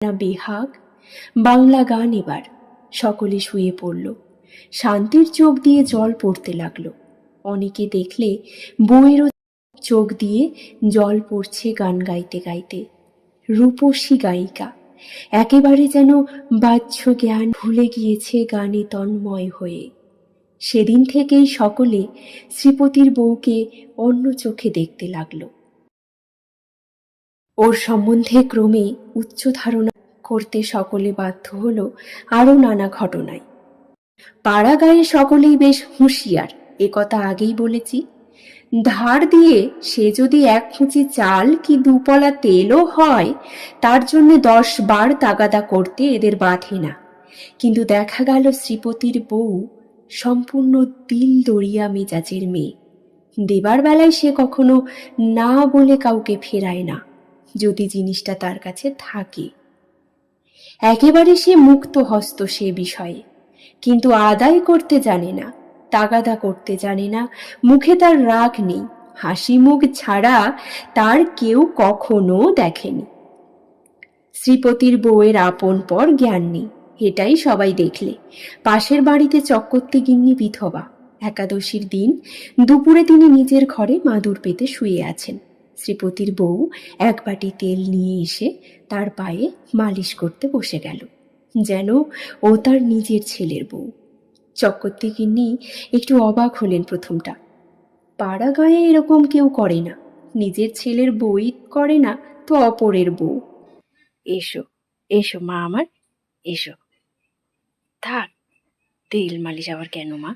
না বেহাগ? বাংলা গান এবার। সকলে শুয়ে পড়ল। শান্তির চোখ দিয়ে জল পড়তে লাগল। অনেকে দেখলে বইয়েরও চোখ দিয়ে জল পড়ছে গান গাইতে গাইতে। রূপসী গায়িকা। একেবারে যেন বাহ্য জ্ঞান ভুলে গিয়েছে গানে তন্ময় হয়ে। সেদিন থেকেই সকলে শ্রীপতির বউকে অন্য চোখে দেখতে লাগল। ওর সম্বন্ধে ক্রমে উচ্চ ধারণা করতে সকলে বাধ্য হলো আরও নানা ঘটনায়। পাড়া গায়ে সকলেই বেশ হুঁশিয়ার একথা আগেই বলেছি। ধার দিয়ে সে যদি এক খুঁচি চাল কি দুপলা তেলও হয়, তার জন্য দশ বার তাগাদা করতে এদের বাধে না। কিন্তু দেখা গেল শ্রীপতির বউ সম্পূর্ণ দিল দরিয়া মেজাজের মেয়ে। দেবার বেলায় সে কখনো না বলে কাউকে ফেরায় না, যদি জিনিসটা তার কাছে থাকে। একেবারে সে মুক্ত হস্ত সে বিষয়ে। কিন্তু আদায় করতে জানে না, তাগাদা করতে জানে না, মুখে তার রাগ নেই, হাসি মুখ ছাড়া তার কেউ কখনো দেখেনি। শ্রীপতির বউয়ের আপন পর জ্ঞান নেই, এটাই সবাই দেখলে। পাশের বাড়িতে চক্করতে গিন্নি বিধবা। একাদশীর দিন দুপুরে তিনি নিজের ঘরে মাদুর পেতে শুয়ে আছেন। শ্রীপতির বউ এক বাটি তেল নিয়ে এসে তার পায়ে মালিশ করতে বসে গেল। যেন ও তার নিজের ছেলের বউ। গিন্নি একটু অবাক হলেন প্রথমটা। পাড়া গায়ে এরকম কেউ করে না। নিজের ছেলের বই করে না তো অপরের বউ। এসো এসো মা আমার, এসো। থাক, তেল মালিশ আবার কেন মা?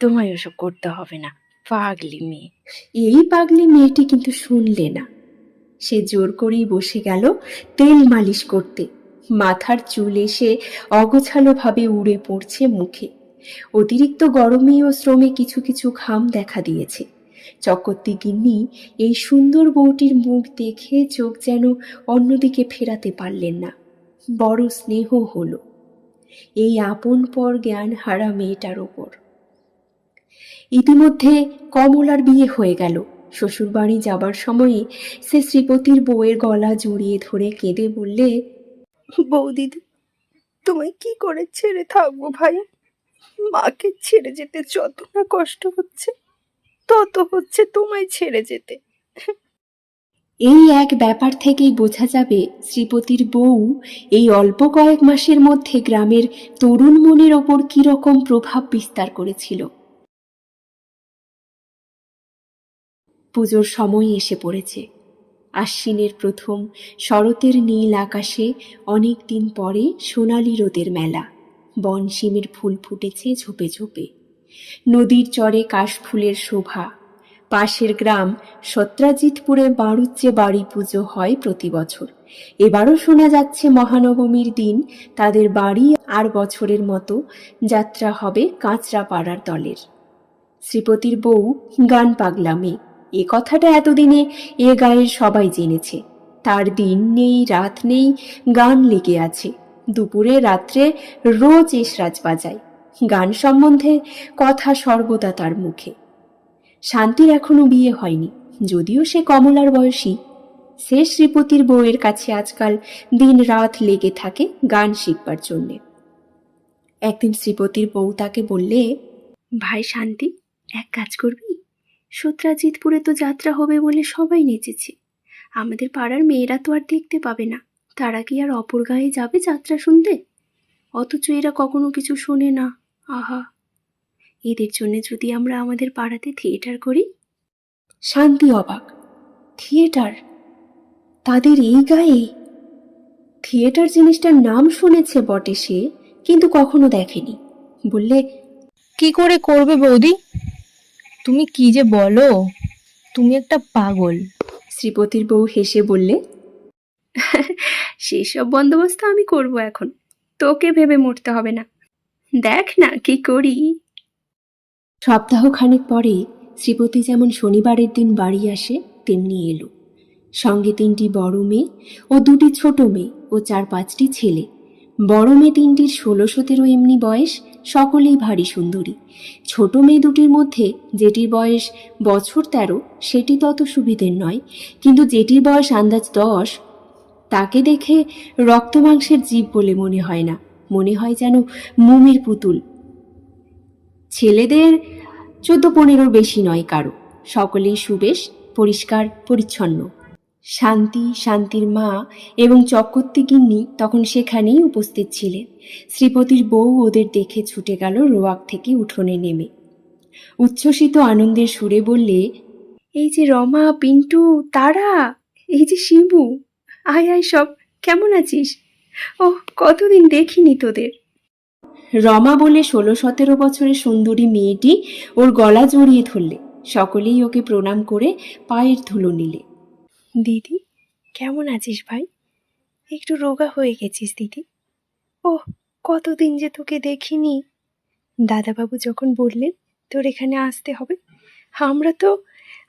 তোমায় ওসব করতে হবে না। পাগলি মেয়ে। এই পাগলি মেয়েটি কিন্তু শুনলে না। সে জোর করেই বসে গেল তেল মালিশ করতে। মাথার চুল এসে অগোছালোভাবে উড়ে পড়ছে মুখে। অতিরিক্ত গরমে ও শ্রমে কিছু কিছু ঘাম দেখা দিয়েছে। চকর্তি গিন্নি এই সুন্দর বউটির মুখ দেখে চোখ যেন অন্যদিকে ফেরাতে পারলেন না। বড় স্নেহ হলো। এই আপন পর জ্ঞান হারা মেয়েটার ওপর। ইতিমধ্যে কমলার বিয়ে হয়ে গেল। শ্বশুরবাড়ি যাবার সময়ে সে শ্রীপতির বউয়ের গলা জড়িয়ে ধরে কেঁদে বললে বৌদিদি তোমায় কি করে ছেড়ে থাকব ভাই মাকে ছেড়ে যেতে যত না কষ্ট হচ্ছে তত হচ্ছে তোমায় ছেড়ে যেতে। এই এক ব্যাপার থেকেই বোঝা যাবে শ্রীপতির বউ এই অল্প কয়েক মাসের মধ্যে গ্রামের তরুণ মনের ওপর কীরকম প্রভাব বিস্তার করেছিল। পুজোর সময় এসে পড়েছে। আশ্বিনের প্রথম শরতের নীল আকাশে অনেক দিন পরে সোনালি রোদের মেলা। বনশিমের ফুল ফুটেছে ঝোপে ঝোপে। নদীর চরে কাশফুলের শোভা। পাশের গ্রাম সত্রাজিৎপুরে বাড়ুচ্চে বাড়ি পুজো হয় প্রতি বছর। এবারও শোনা যাচ্ছে মহানবমীর দিন। তাদের বাড়ি আর বছরের মতো যাত্রা হবে কাঁচরা পাড়ার দলের। শ্রীপতির বউ গান পাগলা মেয়ে। এ কথাটা এতদিনে এ গায়ের সবাই জেনেছে। তার দিন নেই, রাত নেই, গান লেগে আছে। দুপুরে, রাত্রে রোজ এসরাজ বাজায়। গান সম্বন্ধে কথা সর্বদা তার মুখে। শান্তির এখনও বিয়ে হয়নি, যদিও সে কমলার বয়সী। সে শ্রীপতির বউয়ের কাছে আজকাল দিন রাত লেগে থাকে গান শিখবার জন্যে। একদিন শ্রীপতির বউ তাকে বললে, ভাই শান্তি, এক কাজ করবি? সত্রাজিৎপুরে তো যাত্রা হবে বলে সবাই নেচেছে। আমাদের পাড়ার মেয়েরা তো আর দেখতে পাবে না। তারা কি আর অপর গায়ে যাবে যাত্রা শুনতে? অথচ এরা কখনো কিছু শোনে না। আহা! এদের জন্য যদি আমরা আমাদের পাড়াতে থিয়েটার করি? শান্তি অবাক। থিয়েটার? তাদের এই গায়ে? থিয়েটার জিনিসটার নাম শুনেছে বটে সে কিন্তু কখনো দেখেনি। বললে কি করে করবে বৌদি? তুমি কি যে বলো? তুমি একটা পাগল। শ্রীপতির বউ হেসে বললে, সেসব বন্দোবস্ত আমি করব এখন। তোকে ভেবে মরতে হবে না। দেখ না কি করি। সপ্তাহখানেক পরে শ্রীপতি যেমন শনিবারের দিন বাড়ি আসে, তেমনি এলো। সঙ্গে তিনটি বড় মেয়ে ও দুটি ছোট মেয়ে ও চার পাঁচটি ছেলে। বড় মেয়ে তিনটির ষোলো সতেরো এমনি বয়স সকলেই ভারী সুন্দরী। ছোট মেয়ে দুটির মধ্যে যেটির বয়স বছর তেরো, সেটি তত সুবিধের নয়। কিন্তু যেটির বয়স আন্দাজ দশ, তাকে দেখে রক্ত মাংসের জীব বলে মনে হয় না। মনে হয় যেন মুমির পুতুল। ছেলেদের চোদ্দ পনেরোর বেশি নয় কারও। সকলেই সুবেশ, পরিষ্কার, পরিচ্ছন্ন। শান্তি, শান্তির মা এবং চক্রবর্তী গিন্নি তখন সেখানেই উপস্থিত ছিলেন শ্রীপতির বউ ওদের দেখে ছুটে গেল রোয়াক থেকে উঠোনে নেমে। উচ্ছ্বসিত আনন্দের সুরে বললে, এই যে রমা, পিন্টু, তারা, এই যে শিবু আয় আয় সব, কেমন আছিস? ও কতদিন দেখিনি তোদের। রমা বলে ষোলো, সতেরো বছরের সুন্দরী মেয়েটি ওর গলা জড়িয়ে ধরলে। সকলেই ওকে প্রণাম করে পায়ের ধুলো নিলে। দিদি, কেমন আছিস ভাই? একটু রোগা হয়ে গেছিস দিদি। ও কতদিন যে তোকে দেখিনি। দাদাবাবু যখন বললেন, তোর এখানে আসতে হবে? আমরা তো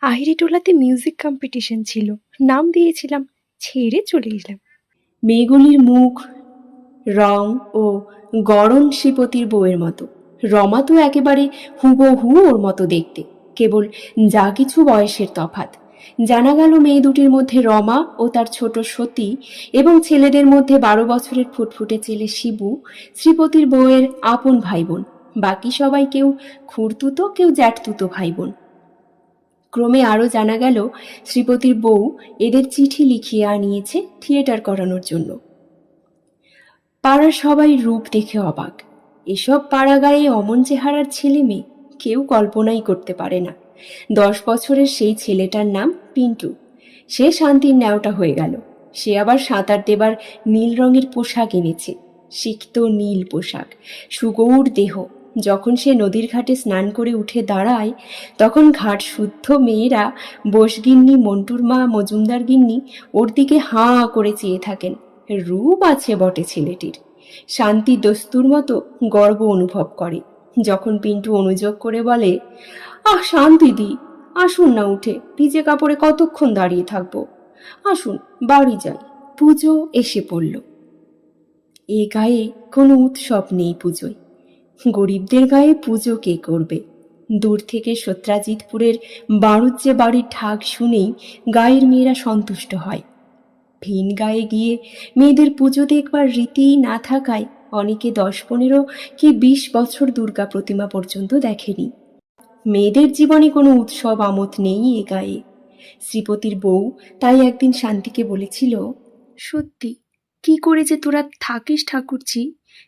আহিরিটোলাতে মিউজিক কম্পিটিশন ছিল। নাম দিয়েছিলাম, ছেড়ে চলে এলাম। মেয়েগুলির মুখ, রং ও গরম শ্রীপতির বউয়ের মতো। রমা তো একেবারে হুবহু ওর মতো দেখতে, কেবল যা কিছু বয়সের তফাত জানা গেল মেয়ে দুটির মধ্যে রমা ও তার ছোট সতী এবং ছেলেদের মধ্যে বারো বছরের ফুটফুটে ছেলে শিবু, শ্রীপতির বউয়ের আপন ভাই বোন বাকি সবাই কেউ খুঁড়তুতো কেউ জ্যাঠতুতো ভাই বোন ক্রমে আরও জানা গেল, শ্রীপতির বউ এদের চিঠি লিখিয়ে আনিয়েছে থিয়েটার করানোর জন্য। পাড়ার সবাই রূপ দেখে অবাক। এসব পাড়া গায়ে অমন চেহারার ছেলে মেয়ে কেউ কল্পনাই করতে পারে না। দশ বছরের সেই ছেলেটার নাম পিন্টু। সে শান্তির ন্যাওটা হয়ে গেল। সে আবার সাঁতার দেবার নীল রঙের পোশাক এনেছে। সিক্ত নীল পোশাক। সুগৌর দেহ। যখন সে নদীর ঘাটে স্নান করে উঠে দাঁড়ায়, তখন ঘাট শুদ্ধ মেয়েরা বসগিন্নি, মন্টুর মা, মজুমদার গিন্নি ওর দিকে হাঁ করে চেয়ে থাকেন। রূপ আছে বটে ছেলেটির। শান্তি দস্তুর মতো গর্ব অনুভব করে। যখন পিন্টু অনুযোগ করে বলে আহ শান্তিদি আসুন না উঠে, ভিজে কাপড়ে কতক্ষণ দাঁড়িয়ে থাকব। আসুন, বাড়ি যাই। পুজো এসে পড়ল। এ গায়ে কোনো উৎসব নেই পুজোয়। গরিবদের গায়ে পুজো কে করবে? দূর থেকে সত্রাজিৎপুরের বাড়ুজ্জে বাড়ির ঠাক শুনেই গায়ের মেয়েরা সন্তুষ্ট হয়। ভিন গায়ে গিয়ে মেয়েদের পুজো দেখবার রীতি না থাকায় অনেকে দশ পনেরো কি বিশ বছর দুর্গা প্রতিমা পর্যন্ত দেখেনি। মেয়েদের জীবনে কোনো উৎসব আমোদ নেই এ গায়ে। শ্রীপতির বউ তাই একদিন শান্তিকে বলেছিল, সত্যি, কি করে যে তোরা থাকিস ঠাকুরছি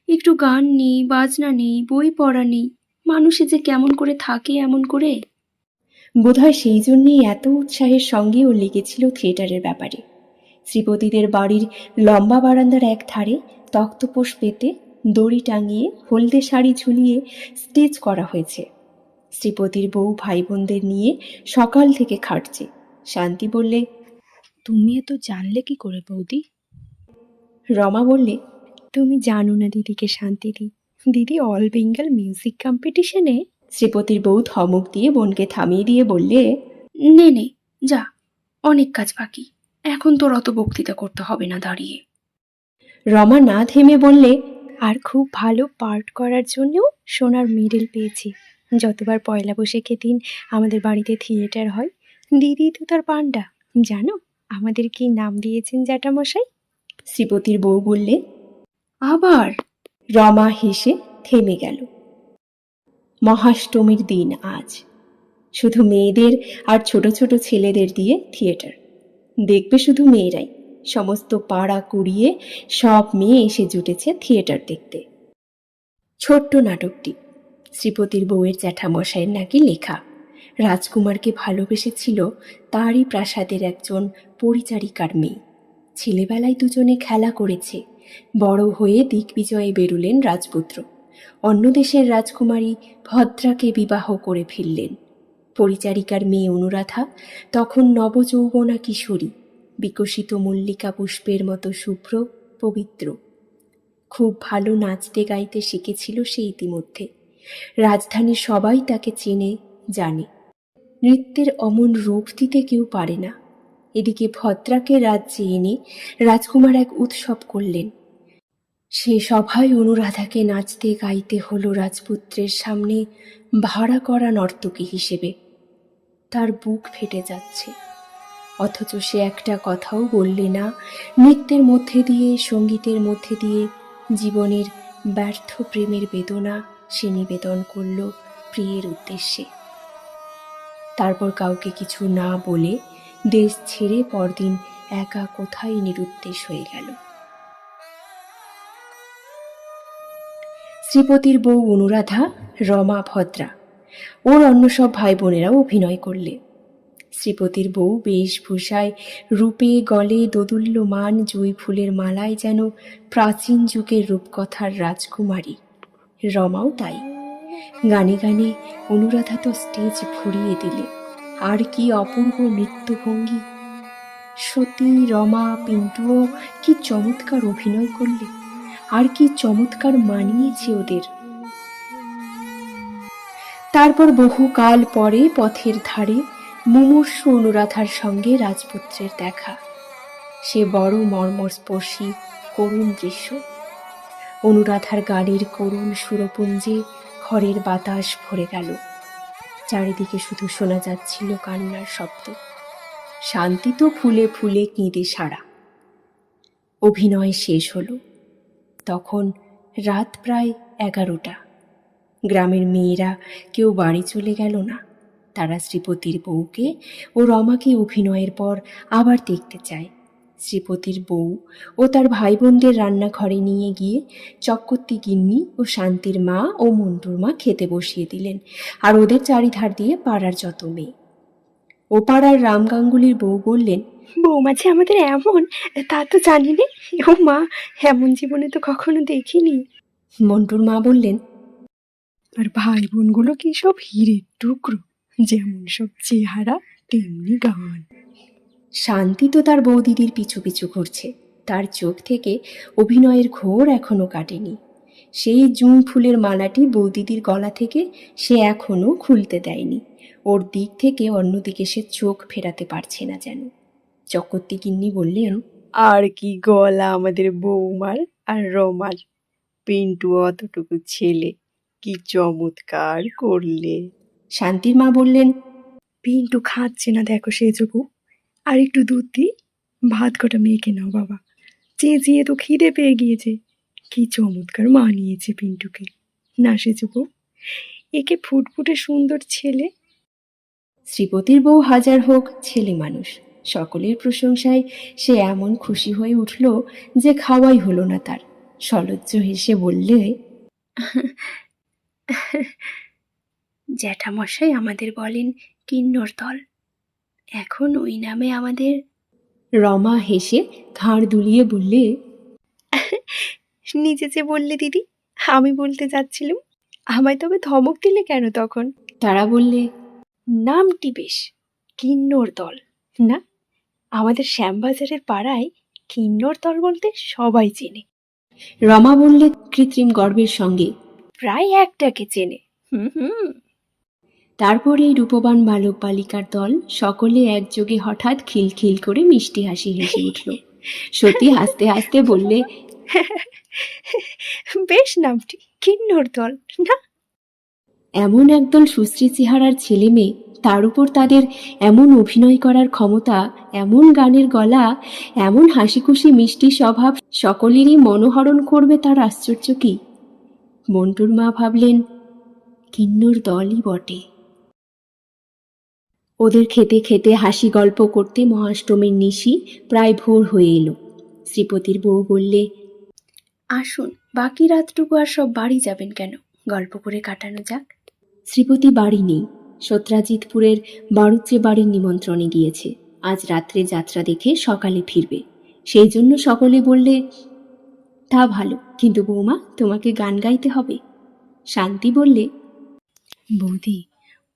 একটু গান নেই বাজনা নেই বই পড়া নেই মানুষে যে কেমন করে থাকে এমন করে? বোধহয় সেই জন্যেই এত উৎসাহের সঙ্গে ও লেগেছিল থিয়েটারের ব্যাপারে। শ্রীপতিদের বাড়ির লম্বা বারান্দার এক ধারে তক্তপোষ পেতে দড়ি টাঙিয়ে, হলদে শাড়ি ঝুলিয়ে স্টেজ করা হয়েছে। শ্রীপতির বউ ভাই বোনদের নিয়ে সকাল থেকে খাটছে। শান্তি বললে তুমি এত জানলে কি করে বৌদি? রমা বললে তুমি জানো না দিদিকে শান্তি দি। দিদি অল বেঙ্গল মিউজিক কম্পিটিশনে? শ্রীপতির বউ ধমক দিয়ে বোনকে থামিয়ে দিয়ে বললে নে নে যা অনেক কাজ বাকি। এখন তোর অত বক্তৃতা করতে হবে না দাঁড়িয়ে। রমা না থেমে বললে আর খুব ভালো পার্ট করার জন্যও সোনার মেডেল পেয়েছি। যতবার পয়লা বৈশাখে দিন আমাদের বাড়িতে থিয়েটার হয়, দিদি তো তার পান্ডা। জানো, আমাদের কি নাম দিয়েছেন জ্যাঠামশাই? শ্রীপতির বউ বললে, আবার? রমা হেসে থেমে গেল। মহাষ্টমীর দিন আজ। শুধু মেয়েদের আর ছোট ছোট ছেলেদের দিয়ে থিয়েটার। দেখবে শুধু মেয়েরাই। সমস্ত পাড়া কুড়িয়ে সব মেয়ে এসে জুটেছে থিয়েটার দেখতে। ছোট্ট নাটকটি। শ্রীপতির বউয়ের জ্যাঠামশাইয়ের নাকি লেখা। রাজকুমারকে ভালোবেসেছিল তারই প্রাসাদের একজন পরিচারিকার মেয়ে। ছেলেবেলায় দুজনে খেলা করেছে। বড় হয়ে দিগ্বিজয়ে বেরুলেন রাজপুত্র। অন্য দেশের রাজকুমারী ভদ্রাকে বিবাহ করে ফিরলেন। পরিচারিকার মেয়ে অনুরাধা তখন নবযৌবনা কিশোরী। বিকশিত মল্লিকা পুষ্পের মতো শুভ্র, পবিত্র। খুব ভালো নাচতে গাইতে শিখেছিল সে ইতিমধ্যে। রাজধানীর সবাই তাকে চেনে, জানে। নৃত্যের অমন রূপ দিতে কেউ পারে না। এদিকে ভদ্রাকে রাজ্যে এনে রাজকুমার এক উৎসব করলেন। সে সভায় অনুরাধাকে নাচতে গাইতে হলো রাজপুত্রের সামনে ভাড়া করা নর্তকী হিসেবে। তার বুক ফেটে যাচ্ছে। অথচ সে একটা কথাও বললে না, নৃত্যের মধ্যে দিয়ে, সঙ্গীতের মধ্যে দিয়ে, জীবনের ব্যর্থ প্রেমের বেদনা সে নিবেদন করল প্রিয়ের উদ্দেশ্যে। তারপর কাউকে কিছু না বলে দেশ ছেড়ে পরদিন একা কোথায় নিরুদ্দেশ হয়ে গেল। শ্রীপতির বউ অনুরাধা, রমা ভদ্রা, ওর অন্য সব ভাই বোনেরাও অভিনয় করলে। শ্রীপতির বউ বেশভূষায় রূপে গলে দোদুল্যমান জুঁই ফুলের মালায় যেন প্রাচীন যুগের রূপকথার রাজকুমারী। রমাও তাই। গানে গানে অনুরাধা তো স্টেজ ভরিয়ে দিলে। আর কি অপূর্ব নৃত্যভঙ্গি সতী রমা, পিন্টুও কি চমৎকার অভিনয় করলে। আর কি চমৎকার মানিয়েছে ওদের। তারপর বহুকাল পরে পথের ধারে মুমূর্ষু অনুরাধার সঙ্গে রাজপুত্রের দেখা। সে বড় মর্মস্পর্শী করুণ দৃশ্য। অনুরাধার গানের করুণ সুরপুঞ্জে ঘরের বাতাস ভরে গেল। চারিদিকে শুধু শোনা যাচ্ছিল কান্নার শব্দ। শান্তি তো ফুলে ফুলে কেঁদে সারা অভিনয় শেষ হলো। তখন রাত প্রায় এগারোটা। গ্রামের মেয়েরা কেউ বাড়ি চলে গেল না। তারা শ্রীপতির বউকে ও রমাকে অভিনয়ের পর আবার দেখতে চায়। শ্রীপতির বউ ও তার ভাই বোনদের রান্নাঘরে নিয়ে গিয়ে চক্কর্তি গিন্নি ও শান্তির মা ও মন্টুর মা খেতে বসিয়ে দিলেন আর ওদের চারিধার দিয়ে পাড়ার যত মেয়ে। ও পাড়ার রাম গাঙ্গুলির বউ বললেন বৌমা যে আমাদের এমন তা তো জানি নে। ও মা এমন জীবনে তো কখনো দেখিনি। মন্টুর মা বললেন আর ভাই বোনগুলো কি সব হিরের টুকরো? যেমন সব চেহারা তেমনি গান। শান্তি তো তার বৌদিদির পিছু পিছু ঘুরছে। তার চোখ থেকে অভিনয়ের ঘোর এখনও কাটেনি। সেই জুঁ ফুলের মালাটি বৌদিদির গলা থেকে সে এখনও খুলতে দেয়নি। ওর দিক থেকে অন্যদিকে সে চোখ ফেরাতে পারছে না যেন। চকর্তি কিন্নি বললেন আর কি গলা আমাদের বৌমার আর রমার। পিন্টু অতটুকু ছেলে কি চমৎকার করলে। শান্তির মা বললেন পিন্টু খাচ্ছে না দেখো সেজবু আর একটু দুধ দিই। ভাত কটা মেয়েকে নাও বাবা। চেঁচিয়ে তো খিদে পেয়ে গিয়েছে। কি চমৎকার মানিয়েছে পিন্টুকে। না সেজবু একে ফুটফুটে সুন্দর ছেলে। শ্রীপতির বউ হাজার হোক ছেলে মানুষ। সকলের প্রশংসায় সে এমন খুশি হয়ে উঠল যে খাওয়াই হলো না তার। সলজ্জ হেসে বললে জ্যাঠামশাই আমাদের বলেন কিন্নর দল। এখন ওই নামে আমাদের রমা হেসে ঘাড় দুলিয়ে বললে নিজে যে বললে দিদি আমি বলতে যাচ্ছিলাম। আমায় তবে ধমক দিলে কেন তখন? তারা বললে নামটি বেশ কিন্নর দল না? আমাদের শ্যামবাজারের পাড়ায় কিন্নর দল বলতে সবাই চেনে। রমা বললে কৃত্রিম গর্বের সঙ্গে প্রায় একটাকে চেনে। হুম হুম। তারপর এই রূপবান বালক বালিকার দল সকলে একযোগে হঠাৎ খিলখিল করে মিষ্টি হাসি হেসে উঠল। সতী হাসতে হাসতে বললে বেশ নামটি কিন্নর দল না? এমন একদল সুশ্রী চেহারার ছেলে মেয়ে তার উপর তাদের এমন অভিনয় করার ক্ষমতা এমন গানের গলা এমন হাসিখুশি মিষ্টি স্বভাব সকলেরই মনোহরণ করবে তার আশ্চর্য কি? মন্টুর মা ভাবলেন কিন্নর দলই বটে। ওদের খেতে খেতে হাসি গল্প করতে মহাষ্টমীর নিশি প্রায় ভোর হয়ে এলো। শ্রীপতির বউ বললে আসুন বাকি রাতটুকু আর সব বাড়ি যাবেন কেন? গল্প করে কাটানো যাক। শ্রীপতি বাড়ি নেই। সত্রাজিৎপুরের বাড়ুচে বাড়ির নিমন্ত্রণে গিয়েছে। আজ রাত্রে যাত্রা দেখে সকালে ফিরবে। সেই জন্য সকলে বললে তা ভালো কিন্তু বৌমা তোমাকে গান গাইতে হবে। শান্তি বললে বৌদি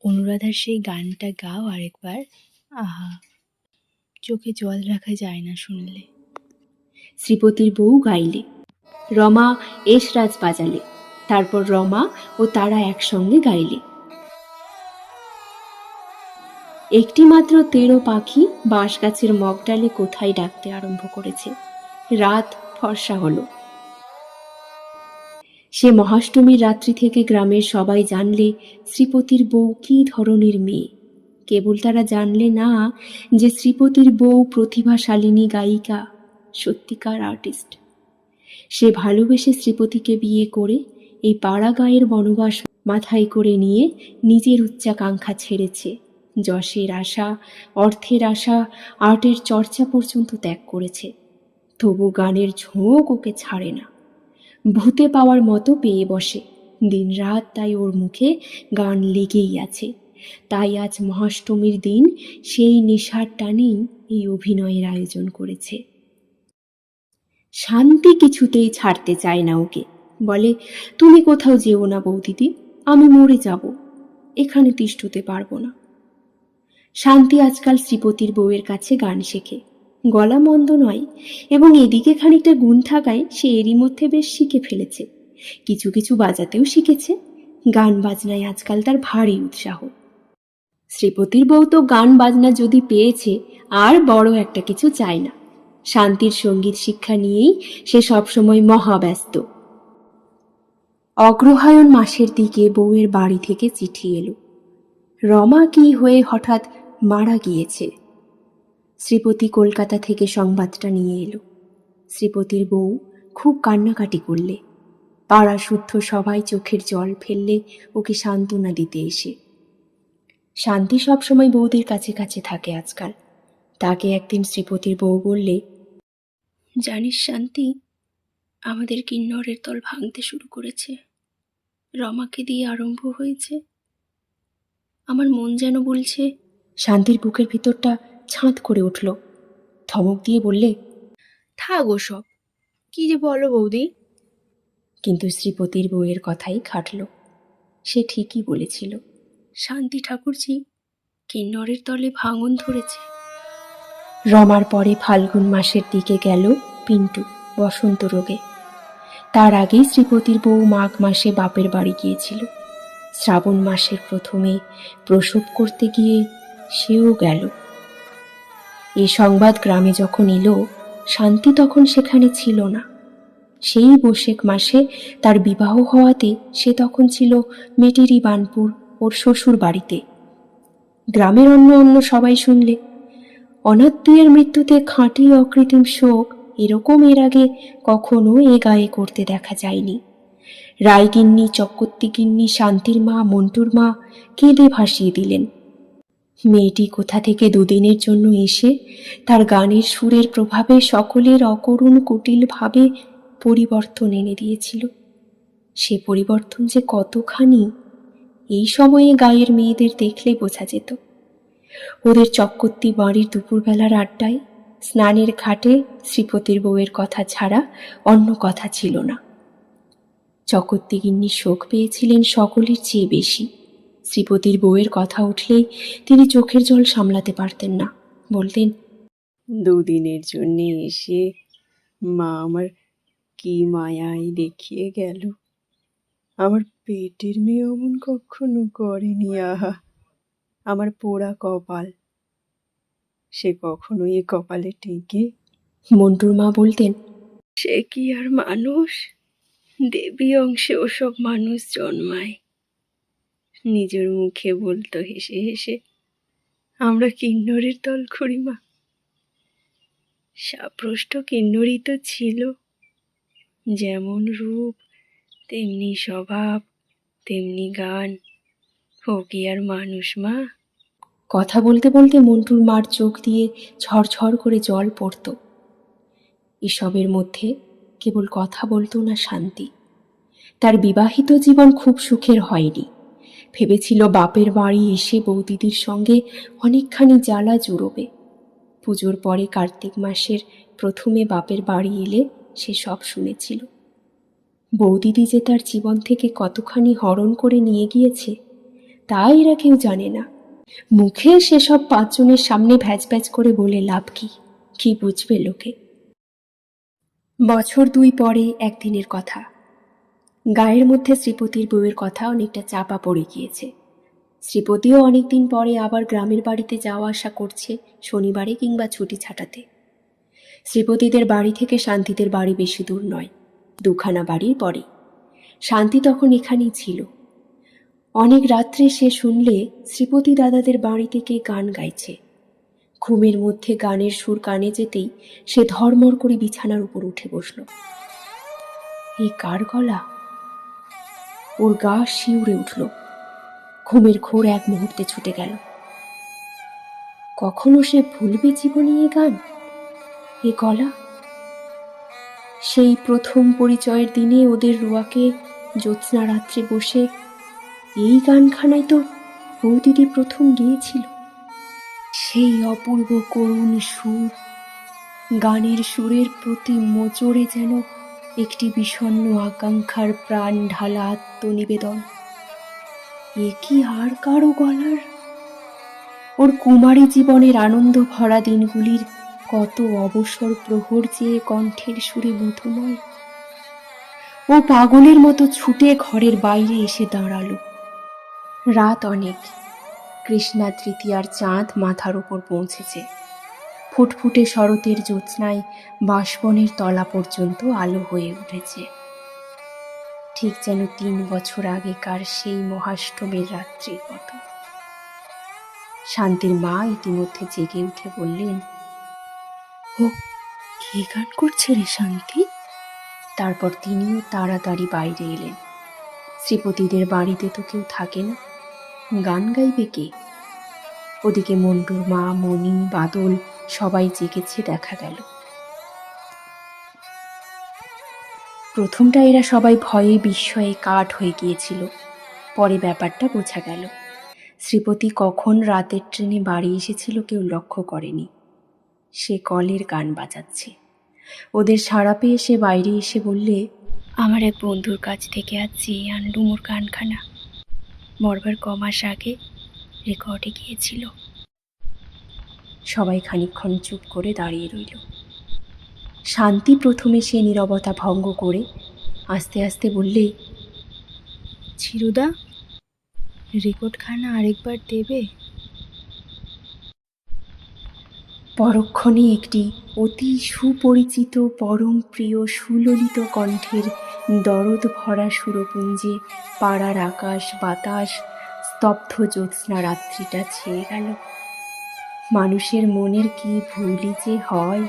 অনুরাধার সেই গানটা গাও আরেকবার। আহা, চোখে জল রাখা যায় না শুনলে। শ্রীপতির বউ গাইলে। রমা এসরাজ বাজালে। তারপর রমা ও তারা একসঙ্গে গাইলে। একটি মাত্র তেরো পাখি বাঁশ গাছের মগডালে কোথায় ডাকতে আরম্ভ করেছে? রাত ফর্সা হলো। সে মহাষ্টমীর রাত্রি থেকে গ্রামের সবাই জানলে শ্রীপতির বউ কী ধরনের মেয়ে। কেবল তারা জানলে না যে শ্রীপতির বউ প্রতিভাশালিনী গায়িকা, সত্যিকার আর্টিস্ট। সে ভালোবেসে শ্রীপতিকে বিয়ে করে এই পাড়া গায়ের বনবাস মাথায় করে নিয়ে নিজের উচ্চাকাঙ্ক্ষা ছেড়েছে। যশের আশা, অর্থের আশা, আর্টের চর্চা পর্যন্ত ত্যাগ করেছে। তবু গানের ঝোঁক ওকে ছাড়ে না। ভূতে পাওয়ার মতো পেয়ে বসে। দিন রাত তাই ওর মুখে গান লেগেই আছে। তাই আজ মহাষ্টমীর দিন সেই নেশার টানেই এই অভিনয়ের আয়োজন করেছে। শান্তি কিছুতেই ছাড়তে চায় না ওকে। বলে, তুমি কোথাও যেও না বৌদিদি, আমি মরে যাব। এখানে তিষ্ঠতে পারব না। শান্তি আজকাল শ্রীপতির বউয়ের কাছে গান শেখে। গলা মন্দ নয় এবং এদিকে খানিকটা গুণ থাকায় সে এরই মধ্যে বেশ শিখে ফেলেছে। কিছু কিছু বাজাতেও শিখেছে। গান বাজনায় আজকাল তার ভারী উৎসাহ। শ্রীপতির বউ তো গান বাজনা যদি পেয়েছে, আর বড় একটা কিছু চায় না। শান্তির সংগীত শিক্ষা নিয়েই সে সবসময় মহাব্যস্ত। অগ্রহায়ণ মাসের দিকে বউয়ের বাড়ি থেকে চিঠি এলো। রমা কি হয়ে হঠাৎ মারা গিয়েছে? শ্রীপতি কলকাতা থেকে সংবাদটা নিয়ে এলো। শ্রীপতির বউ খুব কান্নাকাটি করলে। পাড়া শুদ্ধ সবাই চোখের জল ফেললে ওকে সান্ত্বনা দিতে এসে। শান্তি সবসময় বৌদির কাছে কাছে থাকে আজকাল। তাকে একদিন শ্রীপতির বউ বললে, জানিস শান্তি, আমাদের কিন্নরের দল ভাঙতে শুরু করেছে। রমাকে দিয়ে আরম্ভ হয়েছে। আমার মন যেন বলছে, শান্তির বুকের ভিতরটা ছাঁদ করে উঠল। ধমক দিয়ে বললে থাক সব কি যে বলো বৌদি? কিন্তু শ্রীপতির বউয়ের কথাই খাটল। সে ঠিকই বলেছিল শান্তি ঠাকুরজি কিন্নরের তলে ভাঙন ধরেছে। রমার পরে ফাল্গুন মাসের দিকে গেল পিন্টু বসন্ত রোগে। তার আগেই শ্রীপতির বউ মাঘ মাসে বাপের বাড়ি গিয়েছিল। শ্রাবণ মাসের প্রথমে প্রসব করতে গিয়ে সেও গেল। এই সংবাদ গ্রামে যখন এলো, শান্তি তখন সেখানে ছিল না। সেই বৈশাখ মাসে তার বিবাহ হওয়াতে সে তখন ছিল মেটেরি বানপুর ওর শ্বশুর বাড়িতে। গ্রামের অন্য অন্য সবাই শুনলে অনাত্মীয়ের মৃত্যুতে খাঁটি অকৃত্রিম শোক এরকম এর আগে কখনো এ গায়ে করতে দেখা যায়নি। রায়গিন্নি চক্রবর্তীগিন্নি শান্তির মা, মন্টুর মা কেঁদে ভাসিয়ে দিলেন। মেয়েটি কোথা থেকে দুদিনের জন্য এসে তার গানের সুরের প্রভাবে সকলের অকরুণ কুটিল ভাবে পরিবর্তন এনে দিয়েছিল। সে পরিবর্তন যে কতখানি, এই সময়ে গায়ের মেয়েদের দেখলে বোঝা যেত। ওদের চক্কর্তি বাড়ির দুপুরবেলার আড্ডায়, স্নানের ঘাটে, শ্রীপতির বউয়ের কথা ছাড়া অন্য কথা ছিল না। চকর্তিগিন্নি শোক পেয়েছিলেন সকলের চেয়ে বেশি। শ্রীপতির বউয়ের কথা উঠলেই তিনি চোখের জল সামলাতে পারতেন না। বলতেন দুদিনের জন্যে এসে মা আমার কি মায়াই দেখিয়ে গেল। আমার পেটের মেয়ে অমন কখনো করেনি আহা। আমার পোড়া কপাল সে কখনো এ কপালে টেকে। মন্টুর মা বলতেন সে কি আর মানুষ? দেবী অংশে ওসব মানুষ জন্মায়। নিজের মুখে বলতো হেসে হেসে, আমরা কিন্নরের দল খুড়িমা সাপ্রষ্ট কিন্নরই তো ছিল। যেমন রূপ, তেমনি স্বভাব, তেমনি গান। ও আর মানুষ, মা? কথা বলতে বলতে মন্টুর মার চোখ দিয়ে ঝরঝর করে জল পড়ত। এসবের মধ্যে কেবল কথা বলতো না শান্তি। তার বিবাহিত জীবন খুব সুখের হয়নি। ভেবেছিল বাপের বাড়ি এসে বৌদিদির সঙ্গে অনেকখানি জ্বালা জুড়োবে। পুজোর পরে কার্তিক মাসের প্রথমে বাপের বাড়ি এলে সে সব শুনেছিল। বৌদিদি যে তার জীবন থেকে কতখানি হরণ করে নিয়ে গিয়েছে তা এরা কেউ জানে না। মুখে সেসব পাঁচজনের সামনে ভ্যাজ ভ্যাজ করে বলে লাভ কি? কি বুঝবে লোকে? বছর দুই পরে একদিনের কথা। গায়ের মধ্যে শ্রীপতির বউয়ের কথা অনেকটা চাপা পড়ে গিয়েছে। শ্রীপতিও অনেকদিন পরে আবার গ্রামের বাড়িতে যাওয়া আসা করছে শনিবারে কিংবা ছুটি ছাটাতে। শ্রীপতিদের বাড়ি থেকে শান্তিদের বাড়ি বেশি দূর নয়, দুখানা বাড়ির পরে শান্তি তখন এখানেই ছিল। অনেক রাত্রে সে শুনলে শ্রীপতি দাদাদের বাড়ি থেকে গান গাইছে। ঘুমের মধ্যে গানের সুর কানে যেতেই সে ধর্মর করে বিছানার উপর উঠে বসল। এই কার গলা? ওর গা শিউরে উঠল। ঘুমের ঘোর এক মুহূর্তে ছুটে গেল। কখনো সে ভুলবে জীবনে এ গান? এ গলা? সেই প্রথম পরিচয়ের দিনে ওদের রুয়াকে জ্যোৎস্না রাত্রে বসে এই গানখানায় তো বৌদিদি প্রথম গিয়েছিল। সেই অপূর্ব করুণ সুর, গানের সুরের প্রতি মোচড়ে যেন একটি বিষণ্ণ আকাঙ্ক্ষার প্রাণ ঢালা আত্মনিবেদন। এ কি আর কারও গলার? ওর কুমারী জীবনের আনন্দ ভরা দিনগুলির কত অবসর প্রহর চেয়ে কণ্ঠের সুরে মধুময়। ও পাগলের মতো ছুটে ঘরের বাইরে এসে দাঁড়াল। রাত অনেক। কৃষ্ণা তৃতীয়ার চাঁদ মাথার উপর পৌঁছেছে। ফুটফুটে শরতের জ্যোৎস্নায় বাঁশবনের তলা পর্যন্ত আলো হয়ে উঠেছে। ঠিক যেন তিন বছর আগেকার সেই মহাষ্টমীর রাত্রির মতো। শান্তির মা ইতিমধ্যে জেগে উঠে বললেন, ও, কে গান করছে রে শান্তি? তারপর তিনিও তাড়াতাড়ি বাইরে এলেন। শ্রীপতিদের বাড়িতে তো কেউ থাকে না গান গাইবে কে? ওদিকে মন্টুর মা, মণি, বাদল সবাই জেগেছে, দেখা গেল। প্রথমটা এরা সবাই ভয়ে বিস্ময়ে কাঠ হয়ে গিয়েছিল। পরে ব্যাপারটা বোঝা গেল। শ্রীপতি কখন রাতের ট্রেনে বাড়ি এসেছিল কেউ লক্ষ্য করেনি। সে কলের গান বাজাচ্ছে। ওদের সাড়া পেয়ে সে বাইরে এসে বললে, আমার এক বন্ধুর কাছ থেকে আজ চেয়ে ওর গানখানা মরবার ক মাস আগে রেকর্ডে গিয়েছিল। সবাই খানিকক্ষণ চুপ করে দাঁড়িয়ে রইল। শান্তি প্রথমে সে নীরবতা ভঙ্গ করে আস্তে আস্তে বললে, ছিরুদা রেকর্ডখানা আরেকবার দেবে? পরক্ষণে একটি অতি সুপরিচিত, পরম প্রিয়, সুললিত কণ্ঠের দরদ ভরা সুরপুঞ্জে পাড়ার আকাশ বাতাস, স্তব্ধ জ্যোৎস্না রাত্রিটা ছেয়ে গেল। মানুষের মনের কি ভুলই যে হয়?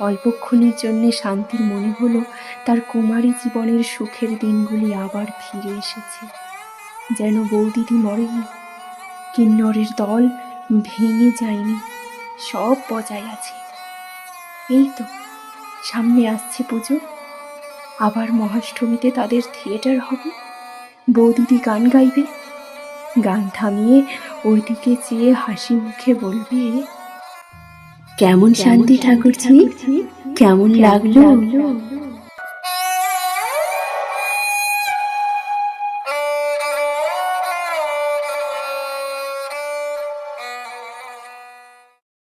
অল্পক্ষণের জন্যে শান্তির মনে হলো, তার কুমারী জীবনের সুখের দিনগুলি আবার ফিরে এসেছে। যেন বৌদিদি মরেনি কিন্নরের দল ভেঙে যায়নি, সব বজায় আছে। এই তো, সামনে আসছে পুজো, আবার মহাষ্টমীতে তাদের থিয়েটার হবে। বৌদিদি গান গাইবে, গান থামিয়ে ওর দিকে চেয়ে হাসি মুখে বলবে কেমন শান্তি ঠাকুরজি? কেমন লাগল?